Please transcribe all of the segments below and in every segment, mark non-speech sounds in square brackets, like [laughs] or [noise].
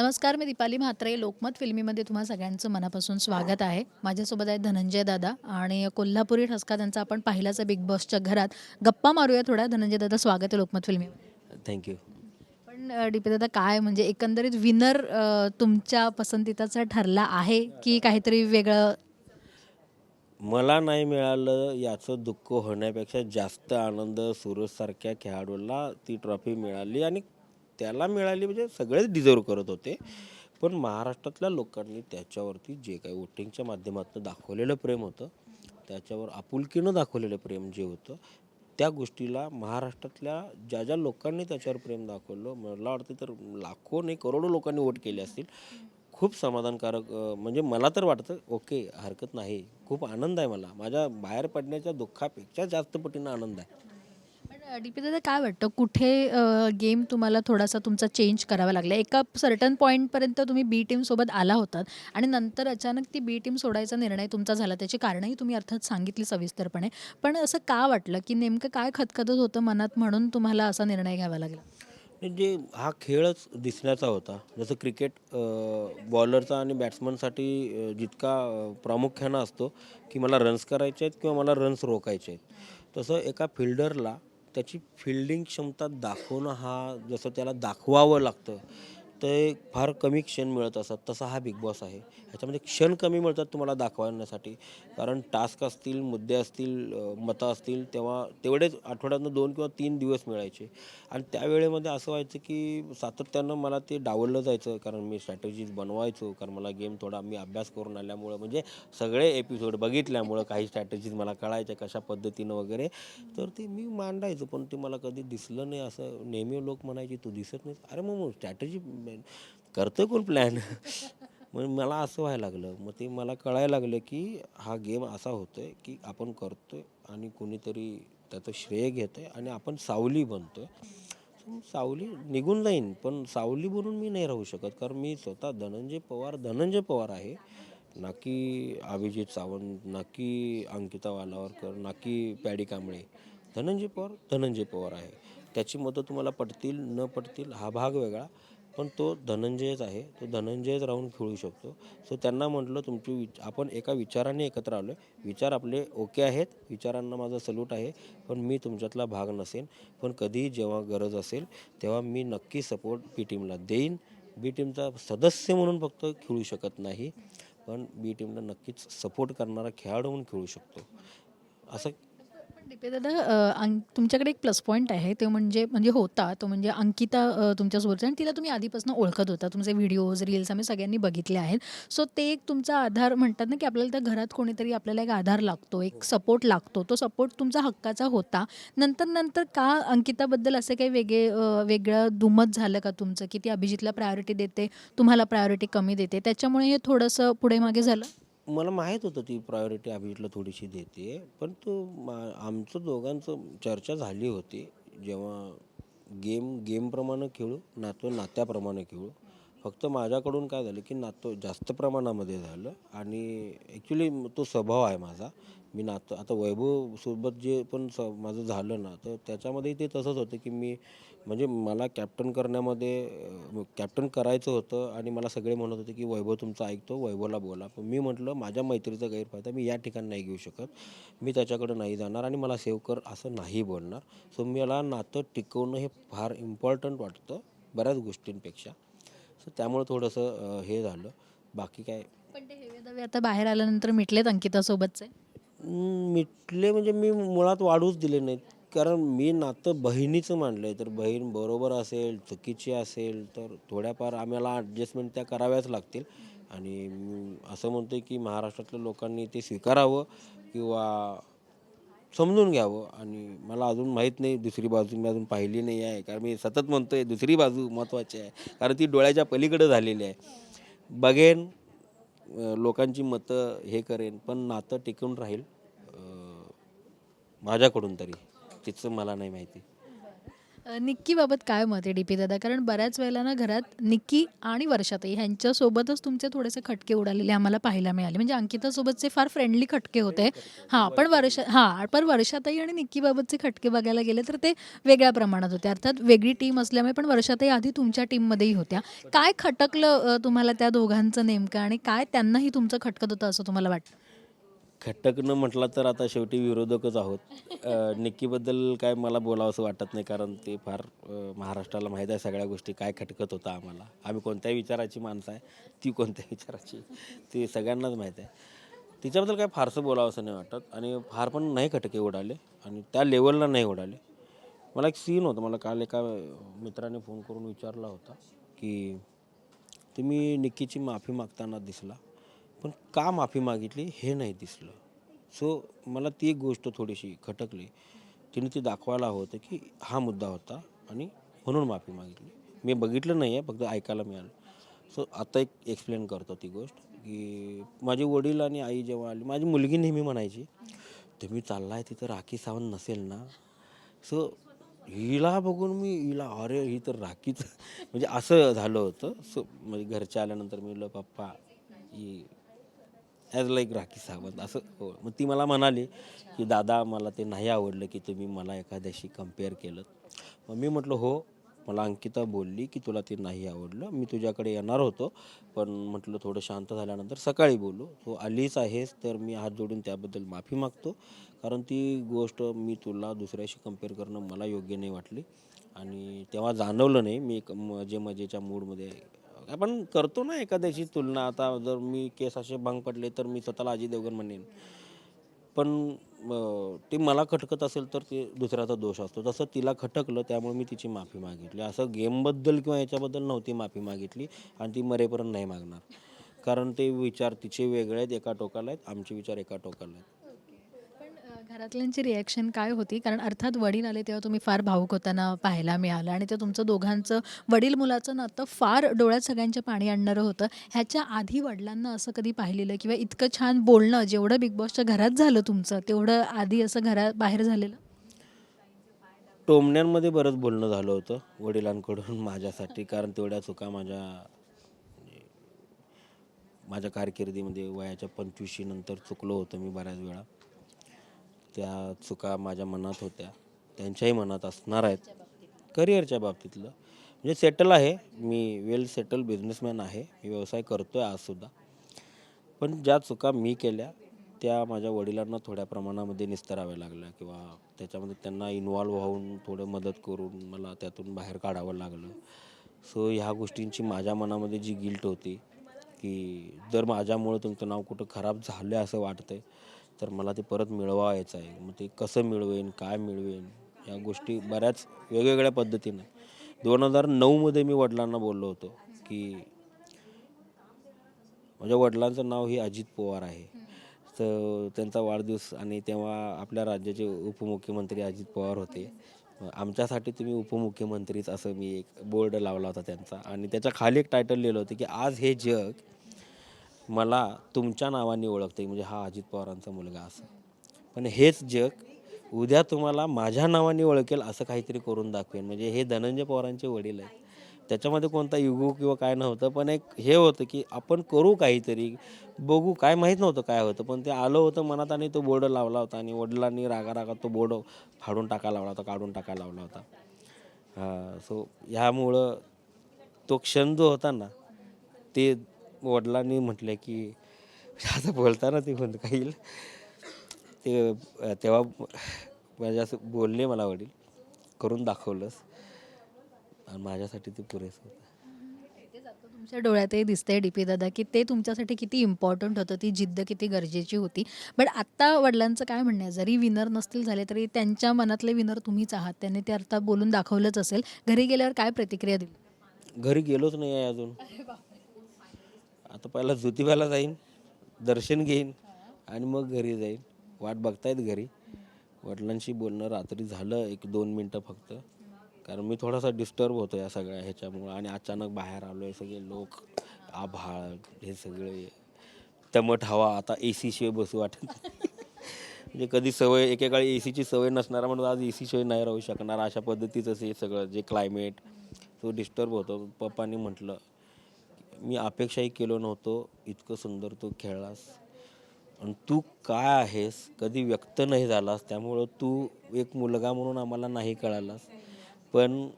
नमस्कार मी दीपाली म्हात्रे. लोकमत फिल्मीमध्ये तुम्हा सगळ्यांचं मनापासून स्वागत आहे. माझ्यासोबत आहे धनंजय दादा आणि कोल्हापुरी ठसका त्यांचा आपण पाहिलाच बिग बॉसच्या घरात. गप्पा मारूया थोडा धनंजय दादा स्वागत आहे लोकमत फिल्मीमध्ये. थँक्यू पण डीपी दादा काय म्हणजे एकंदरीत विनर तुमच्या पसंतीचा ठरला आहे की काहीतरी वेगळं? मला नाही मिळालं याचं दुःख होण्यापेक्षा जास्त आनंद सुरजसारख्या खेळाडूला ती ट्रॉफी मिळाली आणि त्याला मिळाली म्हणजे सगळेच डिझर्व करत होते. पण महाराष्ट्रातल्या लोकांनी त्याच्यावरती जे काही वोटिंगच्या माध्यमातून दाखवलेलं प्रेम होतं त्याच्यावर आपुलकीनं दाखवलेलं प्रेम जे होतं त्या गोष्टीला महाराष्ट्रातल्या ज्या ज्या लोकांनी त्याच्यावर प्रेम दाखवलं मला वाटतं तर लाखो नाही करोडो लोकांनी वोट केले असतील. खूप समाधानकारक म्हणजे मला तर वाटतं ओके हरकत नाही. खूप आनंद आहे मला. माझ्या बाहेर पडण्याच्या दुःखापेक्षा जास्त पटीनं आनंद आहे. डी डीपी दादा काय वाटतं? कुठे गेम तुम्हाला थोडासा तुमचा चेंज करावा लागला? एका सर्टन पॉईंटपर्यंत तुम्ही बी टीमसोबत आला होतात आणि नंतर अचानक ती बी टीम सोडायचा निर्णय तुमचा झाला. त्याची कारणंही तुम्ही अर्थात सांगितली सविस्तरपणे. पण असं का वाटलं? की नेमकं काय खतखतत होतं मनात म्हणून तुम्हाला असा निर्णय घ्यावा लागला? म्हणजे हा खेळच दिसण्याचा होता. जसं क्रिकेट बॉलरचा आणि बॅट्समनसाठी जितका प्रामुख्यानं असतो की मला रन्स करायचे आहेत किंवा मला रन्स रोखायचे आहेत. तसं एका फिल्डरला त्याची फिल्डिंग क्षमता दाखवणं हा जसं त्याला दाखवावं लागतं ते फार कमी क्षण मिळत असतात. तसा हा बिग बॉस आहे. ह्याच्यामध्ये क्षण कमी मिळतात तुम्हाला दाखवण्यासाठी. कारण टास्क असतील मुद्दे असतील मतं असतील तेव्हा तेवढेच आठवड्यातनं दोन किंवा तीन दिवस मिळायचे. आणि त्यावेळेमध्ये असं व्हायचं की सातत्यानं मला ते डावललं जायचं. कारण मी स्ट्रॅटेजीज बनवायचो. कारण मला गेम थोडा मी अभ्यास करून आल्यामुळं म्हणजे सगळे एपिसोड बघितल्यामुळं काही स्ट्रॅटेजीज मला कळायच्या कशा पद्धतीनं वगैरे. तर ते मी मांडायचो. पण ते मला कधी दिसलं नाही असं. नेहमी लोक म्हणायचे तू दिसत नाही अरे मग स्ट्रॅटेजी करतोय कोण प्लॅन? मग मला असं व्हायला लागलं. मग ते मला कळायला लागलं की हा गेम असा होतोय की आपण करतोय आणि कोणीतरी त्याचं श्रेय घेतोय आणि आपण सावली बनतोय. आहे सावली निघून जाईन पण सावली बनून मी नाही राहू शकत. कारण मी स्वतः धनंजय पवार धनंजय पवार आहे. ना की अभिजित सावंत ना की अंकिता वालावरकर ना की पॅडी कांबळे. धनंजय पवार धनंजय पवार आहे. त्याची मतं तुम्हाला पटतील न पटतील हा भाग वेगळा. पण तो धनंजयच आहे तो धनंजयच राहून खेळू शकतो. सो त्यांना म्हटलं तुमची विच आपण एका विचाराने एकत्र आलो आहे विचार आपले ओके आहेत. विचारांना माझा सल्यूट आहे. पण मी तुमच्यातला भाग नसेन. पण कधीही जेव्हा गरज असेल तेव्हा मी नक्की सपोर्ट बी टीमला देईन. बी टीमचा सदस्य म्हणून फक्त खेळू शकत नाही. पण बी टीमला नक्कीच सपोर्ट करणारा खेळाडू म्हणून खेळू शकतो. असं दादा तुमच्याकडे एक प्लस पॉईंट आहे. ते म्हणजे म्हणजे होता. तो म्हणजे अंकिता अ, तुमच्यासोबत आणि तिला तुम्ही आधीपासून ओळखत होता. तुमचे व्हिडिओज रील्स आम्ही सगळ्यांनी बघितले आहेत. सो ते एक तुमचा आधार म्हणतात ना की आपल्याला त्या घरात कोणीतरी आपल्याला एक आधार लागतो एक सपोर्ट लागतो. तो सपोर्ट तुमचा हक्काचा होता. नंतर नंतर का अंकिताबद्दल असे काही वेगळे अ, वेगळं दुमत झालं का तुमचं? की ती अभिजितला प्रायोरिटी देते तुम्हाला प्रायोरिटी कमी देते. त्याच्यामुळे हे थोडंसं पुढे मागे झालं? मला माहीत होतं ती प्रायोरिटी अभिजितला थोडीशी देते. पण तो मा आमचं दोघांचं चर्चा झाली होती. जेव्हा गेम गेमप्रमाणे खेळू नातो नात्याप्रमाणे खेळू. फक्त माझ्याकडून काय झालं की नातं जास्त प्रमाणामध्ये झालं. आणि ॲक्च्युली तो स्वभाव आहे माझा. मी नातं आता वैभवसोबत जे पण स माझं झालं ना तर त्याच्यामध्ये ते तसंच होतं की मी म्हणजे मला कॅप्टन करण्यामध्ये कॅप्टन करायचं होतं आणि मला सगळे म्हणत होते की वैभव तुमचं ऐकतो वैभवला बोला. पण मी म्हटलं माझ्या मैत्रीचा गैरफायदा मी या ठिकाणी नाही घेऊ शकत. मी त्याच्याकडे नाही जाणार आणि मला सेव्ह कर असं नाही बोलणार. सो मला नातं टिकवणं हे फार इम्पॉर्टंट वाटतं बऱ्याच गोष्टींपेक्षा. सो त्यामुळे थोडंसं हे झालं. बाकी काय? पण ते आता बाहेर आल्यानंतर मिटलेत अंकितासोबतचे? मिटले म्हणजे मी मुळात वाढूच दिले नाहीत. कारण मी नातं बहिणीचं मानलं आहे तर बहीण बरोबर असेल चुकीची असेल तर थोड्याफार आम्हाला ॲडजस्टमेंट त्या कराव्याच लागतील. आणि मी असं म्हणतो की महाराष्ट्रातल्या लोकांनी ते स्वीकारावं किंवा समजून घ्यावं. आणि मला अजून माहीत नाही दुसरी बाजू मी अजून पाहिली नाही आहे. कारण मी सतत म्हणतो आहे दुसरी बाजू महत्त्वाची आहे. कारण ती डोळ्याच्या पलीकडे झालेली आहे. बघेन लोकांची मतं हे करेन पण नातं टिकून राहील माझ्याकडून तरी. तिचं मला नाही माहिती. निक्कीबाबत काय मत आहे डी पी दादा? कारण बऱ्याच वेळेला ना घरात निक्की आणि वर्षाताई ह्यांच्यासोबतच तुमचे थोडेसे खटके उडालेले आम्हाला पाहायला मिळाले. म्हणजे अंकितासोबतचे फार फ्रेंडली खटके होते. हां पण वर्ष हां पण वर्षाताई आणि निक्कीबाबतचे खटके बघायला गेले तर ते वेगळ्या प्रमाणात होते. अर्थात वेगळी टीम असल्यामुळे पण वर्षाताई आधी तुमच्या टीममध्येही होत्या. काय खटकलं तुम्हाला त्या दोघांचं नेमकं? आणि काय त्यांनाही तुमचं खटकत होतं असं तुम्हाला वाटतं? खटकणं म्हटलं तर आता शेवटी विरोधकच आहोत. निक्कीबद्दल काय मला बोलावं असं वाटत नाही कारण ते फार महाराष्ट्राला माहीत आहे सगळ्या गोष्टी काय खटकत होतं आम्हाला. आम्ही कोणत्या विचाराची माणसं आहे ती कोणत्या विचाराची ते सगळ्यांनाच माहीत आहे. तिच्याबद्दल काय फारसं बोलावं असं नाही वाटत आणि फार पण नाही खटके उडाले आणि त्या लेवलला नाही उडाले. मला एक सीन होतं मला काल एका मित्राने फोन करून विचारला होता की तुम्ही निक्कीची माफी मागताना दिसला पण का माफी मागितली हे नाही दिसलं. सो मला ती एक गोष्ट थोडीशी खटकली. तिने ती दाखवायला हवं होतं की हा मुद्दा होता आणि म्हणून माफी मागितली. मी बघितलं नाही आहे फक्त ऐकायला मिळालं. सो आता एक एक्सप्लेन करतो ती गोष्ट की माझे वडील आणि आई जेव्हा आली माझी मुलगी नेहमी म्हणायची तुम्ही चाललाय तिथं राखी सावंत नसेल ना? सो हिला बघून मी हिला अरे ही तर राखीच. [laughs] म्हणजे असं झालं होतं. सो म्हणजे घरच्या आल्यानंतर मी म्हटलं पप्पा ही ॲज लाईक राखी सावंत असं हो. मग ती मला म्हणाली की दादा मला ते नाही आवडलं की तुम्ही मला एखाद्याशी कंपेअर केलं. मग मी म्हटलं हो. मला अंकिता बोलली की तुला ते नाही आवडलं मी तुझ्याकडे येणार होतो पण म्हटलं थोडं शांत झाल्यानंतर सकाळी बोलू. तो आलीच आहेस तर मी हात जोडून त्याबद्दल माफी मागतो कारण ती गोष्ट मी तुला दुसऱ्याशी कंपेअर करणं मला योग्य नाही वाटली. आणि तेव्हा जाणवलं नाही मी एक मजे मजेच्या मूडमध्ये आपण करतो ना एखाद्याची तुलना. आता जर मी केस असे भांग पडले तर मी स्वतःला अजय देवगण म्हणेन. पण ते मला खटकत असेल तर ते दुसऱ्याचा दोष असतो. तसं तिला खटकलं त्यामुळे मी तिची माफी मागितली. असं गेमबद्दल किंवा याच्याबद्दल नव्हती माफी मागितली आणि ती मरेपर्यंत नाही मागणार. कारण ते विचार तिचे वेगळे आहेत एका टोकाला आहेत आमचे विचार एका टोकाला आहेत. घरातल्यांची रिॲक्शन काय होती? कारण अर्थात वडील आले तेव्हा तुम्ही फार भावूक होताना पाहायला मिळालं आणि ते तुमचं दोघांचं वडील मुलाचं नातं फार डोळ्यात सगळ्यांच्या पाणी आणणारं होतं. ह्याच्या आधी वडिलांना असं कधी पाहिलेलं किंवा इतकं छान बोलणं जेवढं बिग बॉसच्या घरात झालं तुमचं तेवढं आधी असं घरा बाहेर झालेलं? टोमण्यांमध्ये बरंच बोलणं झालं होतं वडिलांकडून [laughs] माझ्यासाठी. कारण तेवढ्या चुका माझ्या माझ्या कारकिर्दीमध्ये वयाच्या पंचवीसशी नंतर चुकलो होतं मी बऱ्याच वेळा. त्या चुका माझ्या मनात होत्या. त्यांच्याही मनात असणार आहेत. करिअरच्या बाबतीतलं. म्हणजे सेटल आहे. मी वेल सेटल बिझनेसमॅन आहे. मी व्यवसाय करतो आहे आजसुद्धा पण ज्या चुका मी केल्या त्या माझ्या वडिलांना थोड्या प्रमाणामध्ये निस्तराव्या लागल्या किंवा त्याच्यामध्ये त्यांना इन्वॉल्व्ह होऊन थोडं मदत करून मला त्यातून बाहेर काढावं लागलं. सो ह्या गोष्टींची माझ्या मनामध्ये जी गिल्ट होती की जर माझ्यामुळं तुमचं नाव कुठं खराब झालं असं वाटतंय तर मला ते परत मिळवायचं आहे. मग ते कसं मिळवेन काय मिळवेन या गोष्टी बऱ्याच वेगवेगळ्या पद्धतीनं. दोन हजार नऊमध्ये मी वडिलांना बोललो होतो की माझ्या वडिलांचं नाव हे अजित पवार आहे. तर त्यांचा वाढदिवस आणि तेव्हा आपल्या राज्याचे उपमुख्यमंत्री अजित पवार होते. आमच्यासाठी तुम्ही उपमुख्यमंत्रीच असं मी एक बोर्ड लावला होता त्यांचा. आणि त्याच्याखाली एक टायटल लिहिलं होतं की आज हे जग मला तुमच्या नावाने ओळखते म्हणजे हा अजित पवारांचा मुलगा असं. पण हेच जग उद्या तुम्हाला माझ्या नावाने ओळखेल असं काहीतरी करून दाखवेन. म्हणजे हे धनंजय पवारांचे वडील आहेत. त्याच्यामध्ये कोणता युगू किंवा काय नव्हतं पण एक हे होतं की आपण करू काहीतरी. बघू काय माहीत नव्हतं काय होतं पण ते आलं होतं मनात आणि तो बोर्ड लावला होता आणि वडिलांनी रागा रागात तो बोर्ड फाडून टाकायला लावला होता काढून टाकायला लावला होता. सो ह्यामुळं तो क्षण जो होता ना ते वडिलांनी म्हटलं की आता बोलताना ते म्हणत काही ते तेव्हा माझ्या असं बोलले मला वडील करून दाखवलंस. आणि माझ्यासाठी ते पुरेसं होतं. आता तुमच्या डोळ्यातही दिसतंय डी पी दादा की ते तुमच्यासाठी किती इम्पॉर्टंट होतं ती जिद्द किती गरजेची होती. बट आत्ता वडिलांचं काय म्हणणं आहे? जरी विनर नसतील झाले तरी त्यांच्या मनातले विनर तुम्हीच आहात. त्यांनी ते अर्थात बोलून दाखवलंच असेल. घरी गेल्यावर काय प्रतिक्रिया दिली? घरी गेलोच नाही आहे अजून. आता पहिला ज्योतिबाला जाईन दर्शन घेईन आणि मग घरी जाईन. वाट बघतायत घरी. वडिलांशी बोलणं रात्री झालं एक दोन मिनटं फक्त. कारण मी थोडासा डिस्टर्ब होतो या सगळ्या ह्याच्यामुळं आणि अचानक बाहेर आलो आहे सगळे लोक आभाळ हे सगळे. दमट हवा आता ए सी शिवाय बसू वाटत म्हणजे कधी सवय एकेकाळी ए सीची सवय नसणारा म्हणून आज ए सी शिवाय नाही राहू शकणार. अशा पद्धतीचं हे सगळं जे क्लायमेट तो डिस्टर्ब होतो. पप्पांनी म्हटलं मी अपेक्षाही केलो नव्हतो इतकं सुंदर तू खेळलास. आणि तू काय आहेस कधी व्यक्त नाही झालास त्यामुळं तू एक मुलगा म्हणून आम्हाला नाही कळालास. पण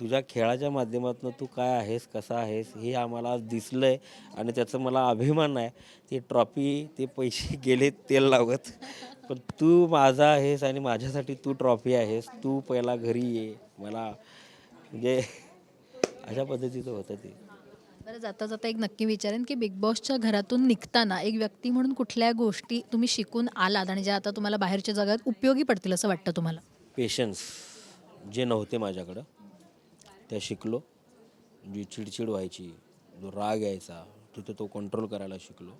तुझ्या खेळाच्या माध्यमातून तू काय आहेस कसा आहेस हे आम्हाला आज दिसलं आहे आणि त्याचं मला अभिमान आहे. ती ट्रॉफी ते पैसे [laughs] गेले तेल लावत. पण तू माझा आहेस आणि माझ्यासाठी तू ट्रॉफी आहेस. तू पहिला घरी ये. मला म्हणजे अशा पद्धतीचं होतं ते. बरं जाता जाता एक नक्की विचारेन की बिग बॉसच्या घरातून निघताना एक व्यक्ती म्हणून कुठल्या गोष्टी तुम्ही शिकून आलात आणि ज्या आता तुम्हाला बाहेरच्या जगात उपयोगी पडतील असं वाटतं तुम्हाला? पेशन्स जे नव्हते माझ्याकडं त्या शिकलो. जी चिडचिड व्हायची जो राग यायचा तिथे तो कंट्रोल करायला शिकलो.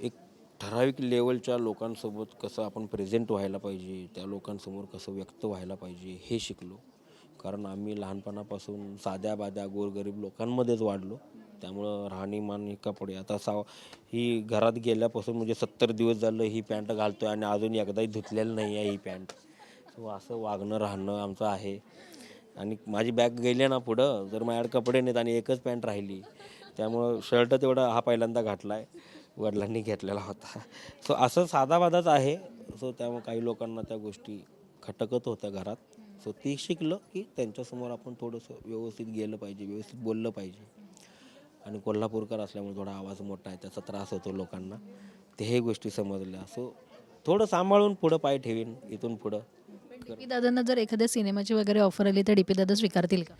एक ठराविक लेवलच्या लोकांसोबत कसं आपण प्रेझेंट व्हायला पाहिजे त्या लोकांसमोर कसं व्यक्त व्हायला पाहिजे हे शिकलो. कारण आम्ही लहानपणापासून साध्या बाध्या गोरगरीब लोकांमध्येच वाढलो. त्यामुळं राहणीमान हे कपडे आता साव ही घरात गेल्यापासून म्हणजे सत्तर दिवस झालं ही पॅन्ट घालतो आहे आणि अजून एकदाही धुतलेलं नाही आहे ही पॅन्ट. सो असं वागणं राहणं आमचं आहे. आणि माझी बॅग गेली ना पुढं जर माझ्याकडे कपडे नाहीत आणि एकच पॅन्ट राहिली त्यामुळं शर्ट तेवढा हा पहिल्यांदा घातला आहे वडिलांनी घेतलेला होता. सो असं साधाबाधाच आहे. सो त्यामुळे काही लोकांना त्या गोष्टी खटकत होत्या घरात. सो ती शिकलं की त्यांच्यासमोर आपण थोडंसं व्यवस्थित गेलं पाहिजे व्यवस्थित बोललं पाहिजे. आणि कोल्हापूरकर असल्यामुळे थोडा आवाज मोठा आहे त्याचा त्रास होतो लोकांना. ते हे गोष्टी समजल्या. सो थोडं सांभाळून पुढं पाय ठेवीन इथून पुढं. डीपी दादांना जर एखाद्या सिनेमाची वगैरे ऑफर आली तर डीपी दादा स्वीकारतील का?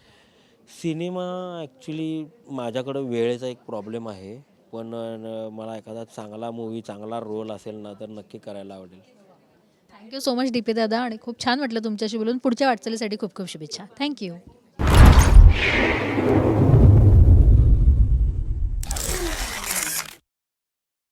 सिनेमा ॲक्च्युली माझ्याकडं वेळेचा एक प्रॉब्लेम आहे. पण मला एखादा चांगला मूवी चांगला रोल असेल ना तर नक्की करायला आवडेल. थँक्यू सो मच डीपी दादा आणि खूप छान वाटलं तुमच्याशी बोलून. पुढच्या वाटचालीसाठी खूप खूप शुभेच्छा. थँक्यू